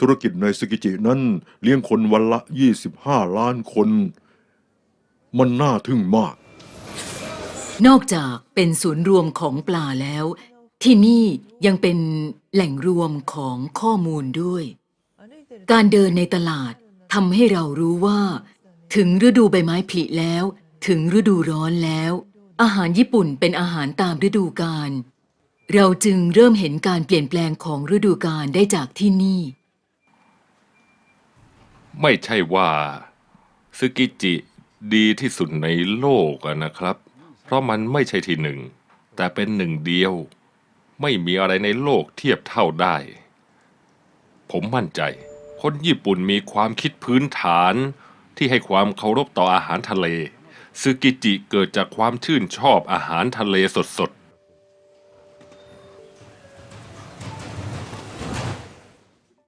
ธุรกิจในซึกิจินั้นเลี้ยงคนวันละ 25 ล้านคน มันน่าทึ่งมาก นอกจากเป็นศูนย์รวมของปลาแล้ว ที่นี่ยังเป็นแหล่งรวมของข้อมูลด้วย การเดินในตลาดทำให้เรารู้ว่า ถึงฤดูใบไม้ผลิแล้ว ถึงฤดูร้อนแล้ว อาหารญี่ปุ่นเป็นอาหารตามฤดูกาลเราจึงเริ่มเห็นการเปลี่ยนแปลงของฤดูกาลได้จากที่นี่ ไม่ใช่ว่าซึกิจิดีที่สุดในโลกอะนะครับ เพราะมันไม่ใช่ที่หนึ่ง แต่เป็นหนึ่งเดียว ไม่มีอะไรในโลกเทียบเท่าได้ ผมมั่นใจ คนญี่ปุ่นมีความคิดพื้นฐานที่ให้ความเคารพต่ออาหารทะเลซึกิจิเกิดจากความชื่นชอบอาหารทะเลสดๆ